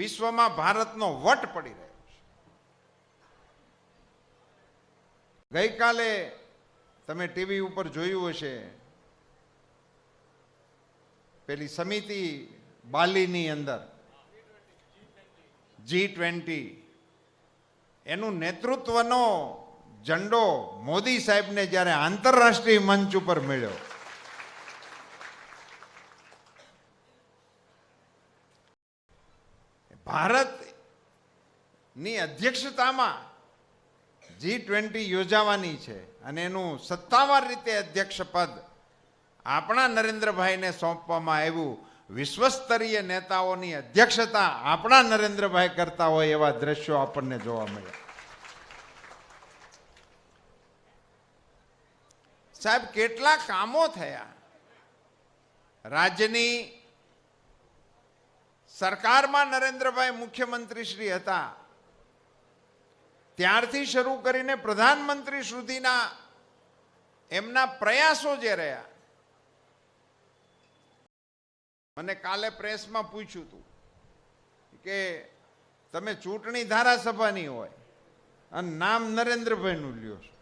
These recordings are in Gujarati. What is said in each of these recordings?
વિશ્વમાં ભારતનો વટ પડી રહ્યો છે. ગઈકાલે તમે ટીવી ઉપર જોયું હશે, પેલી સમિતિ બાલીની અંદર, જી ટ્વેન્ટી, એનું નેતૃત્વનો ઝંડો મોદી સાહેબને જ્યારે આંતરરાષ્ટ્રીય મંચ ઉપર મળ્યો ભારતની અધ્યક્ષતામાં જી ટ્વેન્ટી યોજાવાની છે અને એનું સત્તાવાર રીતે અધ્યક્ષ પદ આપણા નરેન્દ્રભાઈને સોંપવામાં આવ્યું. વિશ્વસ્તરીય નેતાઓની અધ્યક્ષતા આપણા નરેન્દ્રભાઈ કરતા હોય એવા દ્રશ્યો આપણને જોવા મળ્યા. સાહેબ, કેટલા કામો થયા? રાજ્યની સરકારમાં નરેન્દ્રભાઈ મુખ્યમંત્રી શ્રી હતા. ત્યારથી શરૂ કરીને પ્રધાનમંત્રી સુધીના એમના પ્રયાસો જે રહ્યા. મને કાલે પ્રેસમાં પૂછ્યું હતું કે તમે ચૂંટણી ધારાસભાની હોય અને નામ નરેન્દ્રભાઈનું લ્યો છો.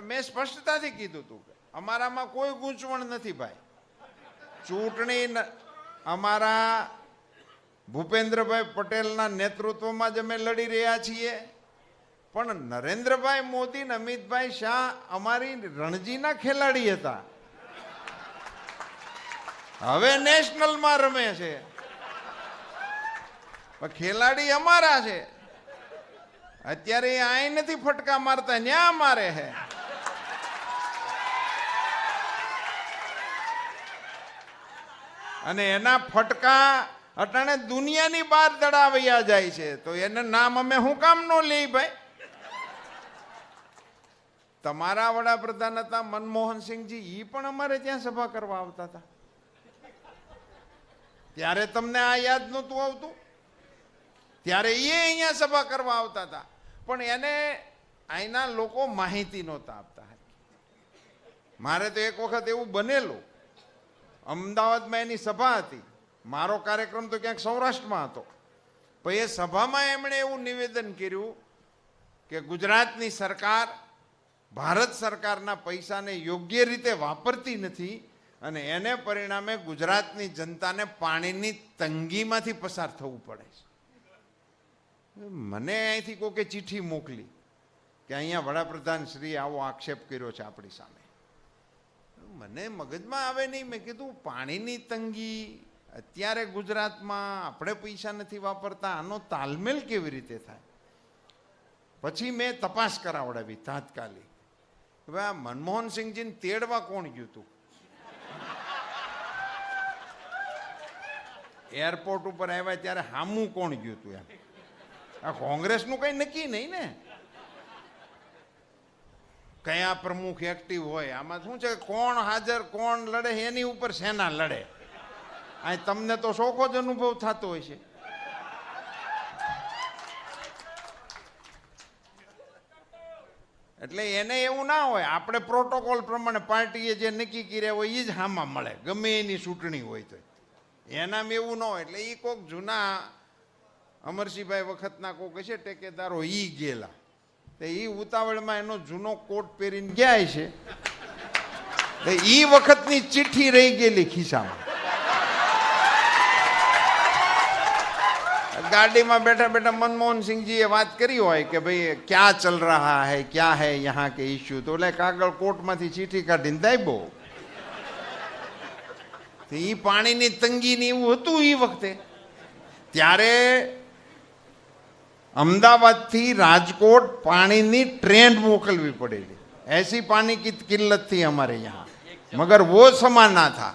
મેં સ્પષ્ટતાથી કીધું હતું કે અમારામાં કોઈ ગૂંચવણ નથી ભાઈ. ચૂંટણી અમારા ભૂપેન્દ્રભાઈ પટેલના નેતૃત્વમાં જ અમે લડી રહ્યા છીએ. પણ નરેન્દ્રભાઈ મોદી ને અમિતભાઈ શાહ અમારી રણજીના ખેલાડી હતા. હવે નેશનલમાં રમે છે. ખેલાડી અમારા છે. અત્યારે અહીં નથી ફટકા મારતા ન્યા મારે છે અને એના ફટકા અટાણે દુનિયાની બહાર દડાવ્યા જાય છે. તો એને નામ અમે શું કામ નો લઈ ભાઈ? તમારા વડાપ્રધાન હતા મનમોહનસિંહજી એ પણ અમારે ત્યાં સભા કરવા આવતા હતા. ત્યારે તમને આ યાદ નહોતું આવતું? ત્યારે એ અહીંયા સભા કરવા આવતા હતા. પણ એને અહીંના લોકો માહિતી નહોતા આપતા. મારે તો એક વખત એવું બનેલું અમદાવાદમાં એની સભા હતી. મારો કાર્યક્રમ તો ક્યાંક સૌરાષ્ટ્રમાં હતો. પણ એ સભામાં એમણે એવું નિવેદન કર્યું કે ગુજરાતની સરકાર ભારત સરકારના પૈસાને યોગ્ય રીતે વાપરતી નથી અને એને પરિણામે ગુજરાતની જનતાને પાણીની તંગીમાંથી પસાર થવું પડે છે. મને અહીંથી કોકે ચિઠ્ઠી મોકલી કે અહીંયા વડાપ્રધાન શ્રી આવો આક્ષેપ કર્યો છે આપણી સામે. મને મગજમાં આવે નહીં. મેં કીધું, પાણીની તંગી. અત્યારે ગુજરાતમાં આપણે પૈસા નથી વાપરતા. આનો તાલમેલ કેવી રીતે થાય? પછી મેં તપાસ કરાવડાવી તાત્કાલિક. હવે આ મનમોહનસિંહજીને તેડવા કોણ ગયું હતું એરપોર્ટ ઉપર આવ્યા ત્યારે હામું કોણ ગયું હતું એમ? આ કોંગ્રેસનું કંઈ નક્કી નહીં ને? કયા પ્રમુખ એક્ટિવ હોય? આમાં શું છે કોણ હાજર, કોણ લડે, એની ઉપર સેના લડે? આ તમને તો શોખો જ અનુભવ થતો હોય છે. એટલે એને એવું ના હોય. આપણે પ્રોટોકોલ પ્રમાણે પાર્ટીએ જે નક્કી કર્યા હોય એ જ હામાં મળે. ગમે એની ચૂંટણી હોય તો. એનામાં એવું ન હોય. એટલે એ કોઈક જૂના અમરસિંહભાઈ વખતના કોઈક છે ટેકેદારો એ ગયેલા. તે એ ઉતાવળમાં એનો જૂનો કોટ પહેરીને ગયા છે. તો એ વખતની ચિઠ્ઠી રહી ગયેલી ખિસ્સામાં. ગાડીમાં બેઠા બેઠા મનમોહન સિંહજીએ વાત કરી હોય કે ભાઈ ક્યાં ચલ રહા હૈ, ક્યાં હૈ યહાં કે ઇશ્યુ તો એટલે કાગળ કોર્ટમાંથી ચીઠી કાઢીને દાયબો. તો પાણીની પાણીની તંગીની એવું હતું એ વખતે. ત્યારે અમદાવાદથી રાજકોટ પાણીની ટ્રેન મોકલવી પડેલી. એસી પાણી કી કિલ્લતથી અમારે અહીંયા મગર વો સમાન ના થા.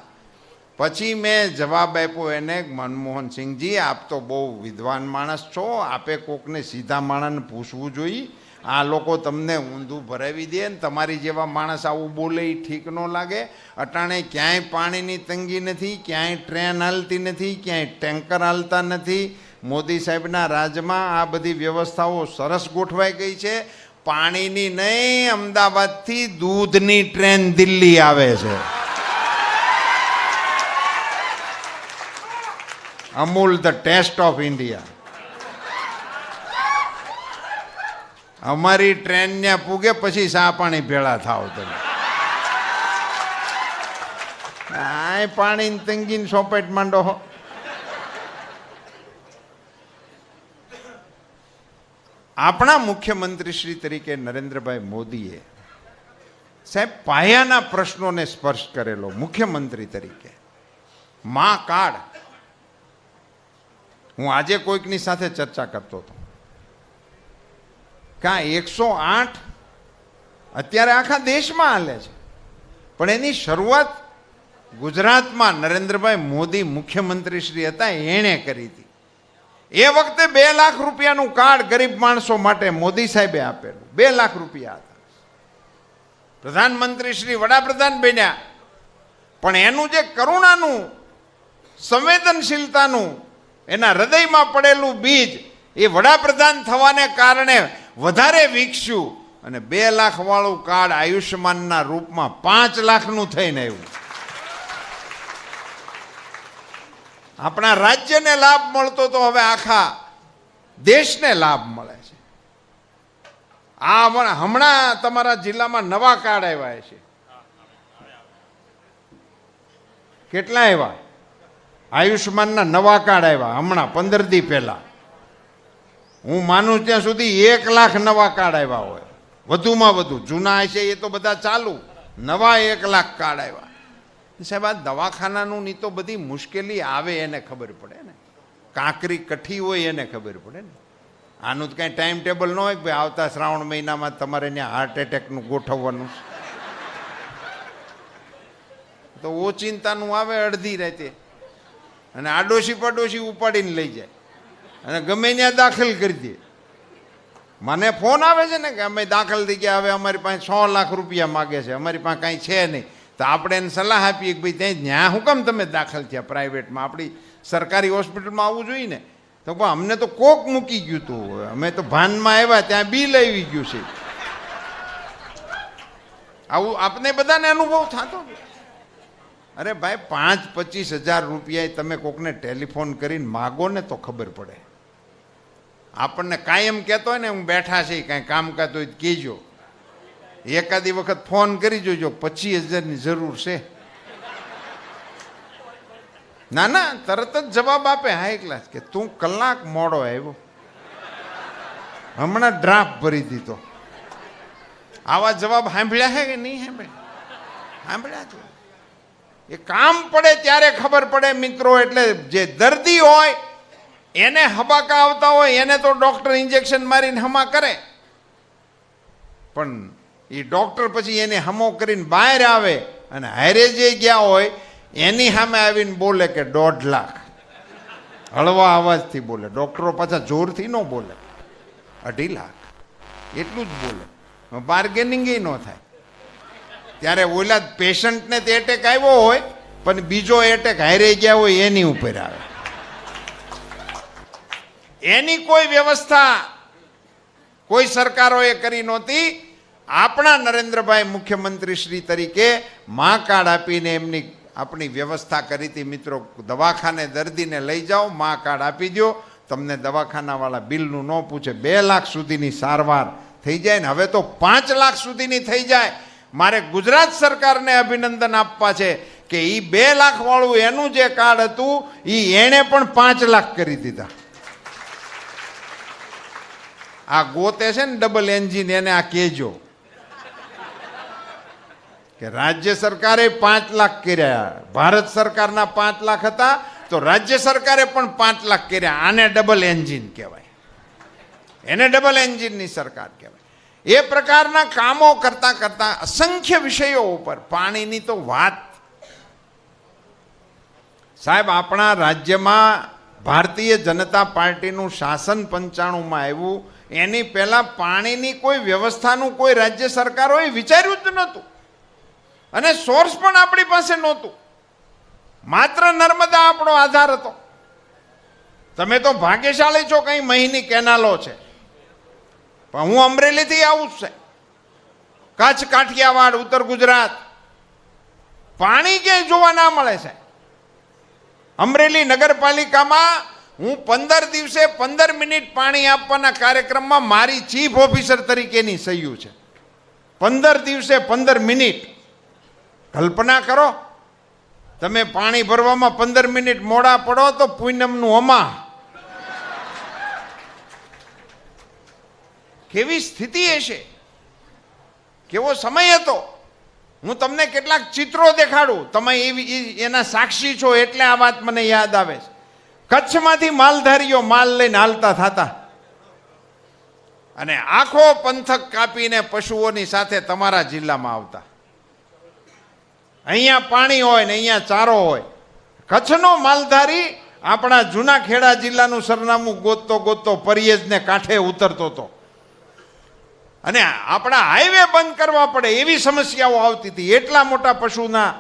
પછી મેં જવાબ આપ્યો એને, મનમોહનસિંહજી, આપ તો બહુ વિદ્વાન માણસ છો. આપે કોકને સીધા માણસને પૂછવું જોઈએ આ લોકો તમને ઊંધું ભરાવી દે ને તમારી જેવા માણસ આવું બોલે એ ઠીક ન લાગે. અટાણે ક્યાંય પાણીની તંગી નથી, ક્યાંય ટ્રેન હાલતી નથી, ક્યાંય ટેન્કર હાલતા નથી. મોદી સાહેબના રાજમાં આ બધી વ્યવસ્થાઓ સરસ ગોઠવાઈ ગઈ છે. પાણીની નહીં, અમદાવાદથી દૂધની ટ્રેન દિલ્હી આવે છે. Amul the taste of India. અમારી ટ્રેન ને પૂગે પછી સા પાણી ભેળા થાવ તમે. આ પાણી તંગીને સોપેટ માંડો હો. આપણા મુખ્યમંત્રી શ્રી તરીકે નરેન્દ્રભાઈ મોદીએ સાહેબ પાયાના પ્રશ્નોને સ્પર્શ કરેલો મુખ્યમંત્રી તરીકે. મા કાર્ડ હું આજે કોઈકની સાથે ચર્ચા કરતો હતો. કાં એકસો આઠ અત્યારે આખા દેશમાં હાલે છે. પણ એની શરૂઆત ગુજરાતમાં નરેન્દ્રભાઈ મોદી મુખ્યમંત્રી શ્રી હતા, એણે કરી હતી. એ વખતે બે લાખ રૂપિયાનું કાર્ડ ગરીબ માણસો માટે મોદી સાહેબે આપેલું. બે લાખ રૂપિયા હતા. પ્રધાનમંત્રી શ્રી વડાપ્રધાન બન્યા. પણ એનું જે કરુણાનું, સંવેદનશીલતાનું, એના હૃદયમાં પડેલું બીજ એ વડાપ્રધાન થવાને કારણે વધારે વિકસ્યું અને બે લાખવાળું કાર્ડ આયુષ્યમાનના રૂપમાં પાંચ લાખનું થઈને આવ્યું. આપણા રાજ્યને લાભ મળતો તો હવે આખા દેશને લાભ મળે છે. આ હમણાં તમારા જિલ્લામાં નવા કાર્ડ આવ્યા છે. કેટલા આવ્યા? આયુષ્માનના નવા કાર્ડ આવ્યા, હમણાં પંદર દી પહેલા. હું માનું ત્યાં સુધી એક લાખ નવા કાર્ડ આવ્યા હોય. વધુમાં વધુ. જૂના હશે એ તો બધા ચાલુ. નવા એક લાખ કાર્ડ આવ્યા. સાહેબ, આ દવાખાનાનું ની તો બધી મુશ્કેલી આવે એને ખબર પડે ને. કાંકરી કઠી હોય એને ખબર પડે ને. આનું તો કાંઈ ટાઈમ ટેબલ ન હોય કે ભાઈ આવતા શ્રાવણ મહિનામાં તમારે ત્યાં હાર્ટ એટેકનું ગોઠવવાનું. તો ઓચિંતાનું આવે અડધી રાતે. અને આડોશી પાડોશી ઉપાડીને લઈ જાય. અને ગમે ત્યાં દાખલ કરી દે. મને ફોન આવે છે ને કે અમે દાખલ થઈ ગયા, હવે અમારી પાસે છ લાખ રૂપિયા માગે છે. અમારી પાસે કાંઈ છે નહીં. તો આપણે એને સલાહ આપીએ કે ભાઈ ત્યાં જ્યાં હું કેમ તમે દાખલ થયા પ્રાઇવેટમાં? આપણી સરકારી હોસ્પિટલમાં આવવું જોઈએ ને. તો પણ અમને તો કોક મૂકી ગયું હતું અમે તો ભાનમાં આવ્યા, ત્યાં બિલ આવી ગયું છે. આવું આપને બધાને અનુભવ થતો. અરે ભાઈ, પાંચ પચીસ હજાર રૂપિયા તમે કોકને ટેલિફોન કરીને માગો ને તો ખબર પડે. આપણને કાયમ કહેતો હોય ને, હું બેઠા છે, કાંઈ કામ કરતો હોય કહેજો. એકાદી વખત ફોન કરી જોજો, પચીસ હજારની જરૂર છે. ના ના, તરત જ જવાબ આપે, હા એકલા કે તું કલાક મોડો આવ્યો. હમણાં ડ્રાફ્ટ ભરી દીધો. આવા જવાબ સાંભળ્યા હે કે નહીં સાંભળ્યા? સાંભળ્યા છો એ કામ પડે ત્યારે ખબર પડે મિત્રો, એટલે જે દર્દી હોય, એને હબાકા આવતા હોય, એને તો ડોક્ટર ઇન્જેક્શન મારીને હમા કરે. પણ એ ડૉક્ટર પછી એને હમો કરીને બહાર આવે અને હારે જે ગયા હોય, એની સામે આવીને બોલે કે દોઢ લાખ. હળવા અવાજથી બોલે. ડૉક્ટરો પાછા જોરથી ન બોલે. અઢી લાખ. એટલું જ બોલે. બાર્ગેનિંગ ન થાય. ત્યારે ઓલા પેશન્ટને તે એટેક આવ્યો હોય, પણ બીજો એટેક હારે ગયા હોય એની ઉપર આવે. એની કોઈ વ્યવસ્થા કોઈ સરકારોએ કરી નહોતી. આપણા નરેન્દ્રભાઈ મુખ્યમંત્રી શ્રી તરીકે મા કાર્ડ આપીને એમની આપણી વ્યવસ્થા કરી હતી. મિત્રો, દવાખાને દર્દીને લઈ જાઓ, મા કાર્ડ આપી દો તમને દવાખાનાવાળા બિલનું ન પૂછે. બે લાખ સુધીની સારવાર થઈ જાય ને હવે તો પાંચ લાખ સુધીની થઈ જાય. મારે ગુજરાત સરકારને અભિનંદન આપવા છે કે એ બે લાખવાળું એનું જે કાર્ડ હતું એ એણે પણ પાંચ લાખ કરી દીધા. આ ગોતે છે ને ડબલ એન્જિન એને આ કહેજો કે રાજ્ય સરકારે પાંચ લાખ કર્યા. ભારત સરકારના પાંચ લાખ હતા, તો રાજ્ય સરકારે પણ પાંચ લાખ કર્યા. આને ડબલ એન્જિન કહેવાય. એને ડબલ એન્જિનની સરકાર કહેવાય. એ પ્રકારના કામો કરતા કરતા અસંખ્ય વિષયો ઉપર પાણીની તો વાત. સાહેબ, આપણા રાજ્યમાં ભારતીય જનતા પાર્ટીનું શાસન પંચાણુંમાં આવ્યું. એની પહેલાં પાણીની કોઈ વ્યવસ્થાનું કોઈ રાજ્ય સરકારોએ વિચાર્યું જ નહોતું. અને સોર્સ પણ આપણી પાસે નહોતું. માત્ર નર્મદા આપણો આધાર હતો. તમે તો ભાગ્યશાળી છો કઈ મહીની કેનાલો છે. પણ હું અમરેલીથી આવું જ છે. કચ્છ, કાઠિયાવાડ, ઉત્તર ગુજરાત. પાણી ક્યાંય જોવા ના મળે છે. અમરેલી નગરપાલિકામાં હું પંદર દિવસે પંદર મિનિટ પાણી આપવાના કાર્યક્રમમાં મારી ચીફ ઓફિસર તરીકેની સહ્યું છે. પંદર દિવસે પંદર મિનિટ કલ્પના કરો, તમે પાણી ભરવામાં પંદર મિનિટ મોડા પડો તો પૂનમનું અમા. કેવી સ્થિતિ હશે કેવો સમય હતો? હું તમને કેટલાક ચિત્રો દેખાડું. તમે એવી એના સાક્ષી છો એટલે આ વાત મને યાદ આવે છે. કચ્છમાંથી માલધારીઓ માલ લઈને હાલતા થતા. અને આખો પંથક કાપીને પશુઓની સાથે તમારા જિલ્લામાં આવતા. અહીંયા પાણી હોય ને અહીંયા ચારો હોય. કચ્છનો માલધારી આપણા જૂના ખેડા જિલ્લાનું સરનામું ગોતતો ગોતતો પરિયેજને કાંઠે ઉતરતો હતો. અને આપણા હાઈવે બંધ કરવા પડે એવી સમસ્યાઓ આવતી હતી. એટલા મોટા પશુના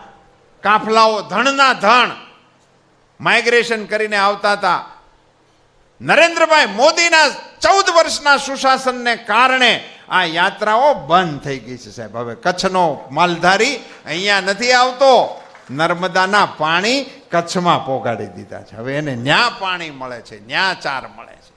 કાફલાઓ, ધણના ધણ માઇગ્રેશન કરીને આવતા હતા. નરેન્દ્રભાઈ મોદીના ચૌદ વર્ષના સુશાસનને કારણે આ યાત્રાઓ બંધ થઈ ગઈ છે, સાહેબ. હવે કચ્છનો માલધારી અહીંયા નથી આવતો. નર્મદાના પાણી કચ્છમાં પોગાડી દીધા છે. હવે એને ન્યા પાણી મળે છે, ન્યા ચાર મળે છે.